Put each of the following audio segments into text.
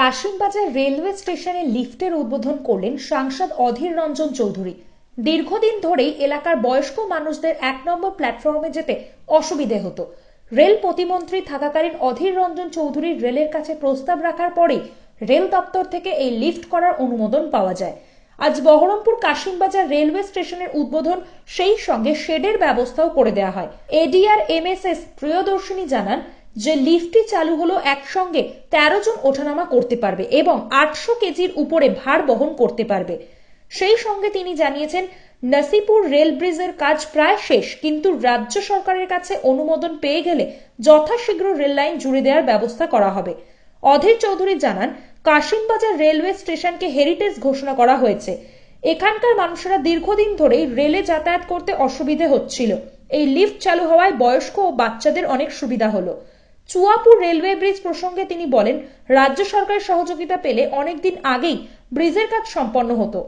Kasimbazar railway স্টেশনে লিফটের উদ্বোধন করলেন সাংসদ অধীর রঞ্জন চৌধুরী। দীর্ঘদিন ধরেই এলাকার বয়স্ক মানুষদের এক নম্বর প্ল্যাটফর্মে যেতে অসুবিধে হতো। রেল প্রতিমন্ত্রী থাকাকালীন অধীর রঞ্জন চৌধুরীর রেলের কাছে প্রস্তাব রাখার পরেই রেল দপ্তর থেকে এই লিফট করার অনুমোদন পাওয়া যায়। আজ বহরমপুর কাশিমবাজার রেলওয়ে স্টেশনের উদ্বোধন সেই সঙ্গে শেডের ব্যবস্থাও করে দেওয়া হয়। এডিআর এমএসএস প্রিয়দর্শিনী জানান যে লিফটটি চালু হলো একসঙ্গে তেরো জন ওঠানামা করতে পারবে এবং আটশো কেজির উপরে ভার বহন করতে পারবে। সেই সঙ্গে তিনি জানিয়েছেন, নাসিপুর রেল ব্রিজের কাজ প্রায় শেষ, কিন্তু রাজ্য সরকারের কাছে অনুমোদন পেয়ে গেলে যথাশীঘ্র রেল লাইন জুড়ে দেওয়ার ব্যবস্থা করা হবে। অধীর চৌধুরী জানান, কাশিমবাজার রেলওয়ে স্টেশনকে হেরিটেজ ঘোষণা করা হয়েছে। এখানকার মানুষেরা দীর্ঘদিন ধরেই রেলে যাতায়াত করতে অসুবিধে হচ্ছিল। এই লিফট চালু হওয়ায় বয়স্ক ও বাচ্চাদের অনেক সুবিধা হলো। চুয়াপুর রেলওয়ে ব্রিজ প্রসঙ্গে তিনি বলেন, রাজ্য সরকারের সহযোগিতা পেলে অনেকদিন আগেই ব্রিজের কাজ সম্পন্ন হতো।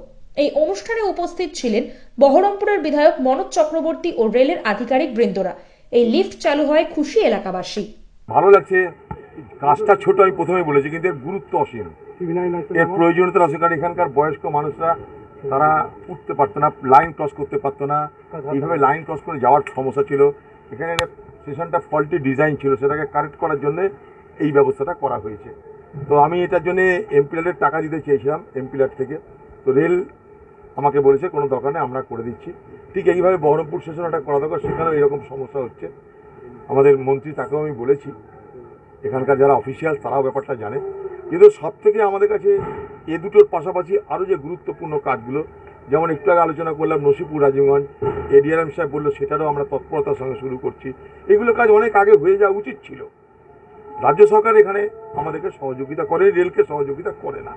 এই অনুষ্ঠানে উপস্থিত ছিলেন বহরমপুরের বিধায়ক মনোজ চক্রবর্তী ও রেলের আধিকারিক বৃন্দরা। এই লিফট চালু হয় খুশি এলাকাবাসী। ভালো লাগছে, কাজটা ছোট, আমি প্রথমে বলেছি, কিন্তু এর গুরুত্ব অসীম। এর প্রয়োজনীয়তা আছে, কারণ এখানকার বয়স্ক মানুষরা, তারা উঠতে পারতো না, লাইন ক্রস করতে পারতো না। এইভাবে লাইন ক্রস করে যাওয়ার সমস্যা ছিল। এখানে স্টেশনটা ফল্টি ডিজাইন ছিল, সেটাকে কারেক্ট করার জন্য এই ব্যবস্থাটা করা হয়েছে। তো আমি এটার জন্য এমপিলারের টাকা দিতে চেয়েছিলাম এমপিলার থেকে। তো রেল আমাকে বলেছে, কোনো দোকানে আমরা করে দিচ্ছি। ঠিক এইভাবে বহরমপুর স্টেশন একটা করা দরকার, সেখানেও এরকম সমস্যা হচ্ছে। আমাদের মন্ত্রী তাকেও আমি বলেছি, এখানকার যারা অফিসিয়াল তারাও ব্যাপারটা জানে। কিন্তু সব থেকে আমাদের কাছে এ দুটোর পাশাপাশি আরও যে গুরুত্বপূর্ণ কাজগুলো যেমন একটু আগে আলোচনা করলাম নসিপুর রাজিমগঞ্জ এডিআরএম সাহেব বলল সেটারও আমরা তৎপরতার সঙ্গে শুরু করছি। এগুলো কাজ অনেক আগে হয়ে যাওয়া উচিত ছিল। রাজ্য সরকার এখানে আমাদেরকে সহযোগিতা করে, রেলকে সহযোগিতা করে না।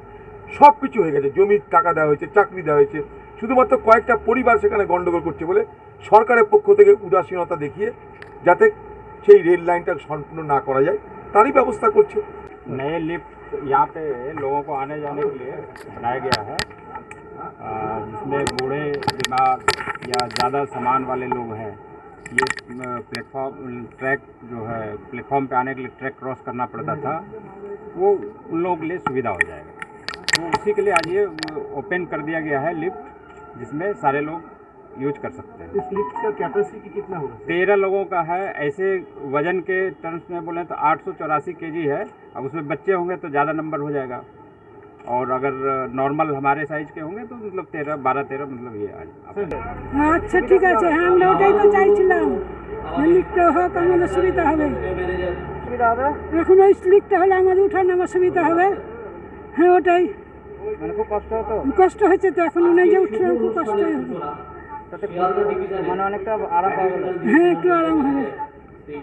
সব কিছু হয়ে গেছে। জমির টাকা দেওয়া হয়েছে, চাকরি দেওয়া হয়েছে। শুধুমাত্র কয়েকটা পরিবার সেখানে গণ্ডগোল করছে বলে সরকারের পক্ষ থেকে উদাসীনতা দেখিয়ে যাতে সেই রেল লাইনটা সম্পূর্ণ না করা যায়, তারই ব্যবস্থা করছে। नए यहाँ पे लोगों को आने जाने के लिए बनाया गया है। जिसमें बूढ़े, बीमार या ज़्यादा सामान वाले लोग हैं। ये प्लेटफॉर्म ट्रैक जो है प्लेटफॉर्म पे आने के लिए ट्रैक क्रॉस करना पड़ता था। वो उन लोगों के लिए सुविधा हो जाएगा। तो उसी के लिए आज ये ओपन कर दिया गया है लिफ्ट जिसमें सारे लोग यूज कर सकते हैं इस लिफ्ट का कैपेसिटी कितना होगा तेरह लोगों का है ऐसे वजन के टर्म्स में बोले तो आठ सौ चौरासी के जी है अब उसमें बच्चे होंगे तो ज़्यादा नंबर हो जाएगा और अगर नॉर्मल हमारे साइज के होंगे तो मतलब तेरह बारह तेरह मतलब ये आ जाएगा আচ্ছা ঠিক আছে হ্যাঁ আমরা ওটাই তো চাইছিলাম লিখতে হোক আমাদের সুবিধা হবে সুবিধা হবে এখন ওই লিখতে হলে আমাদের উঠার নামার সুবিধা হবে হ্যাঁ ওটাই মানে খুব কষ্ট হতো কষ্ট হচ্ছে তো এখন উনি যে উঠছে খুব কষ্ট হবে তাতে মানে অনেকটা আরাম পাওয়া গেল। হ্যাঁ একটু আরাম হবে।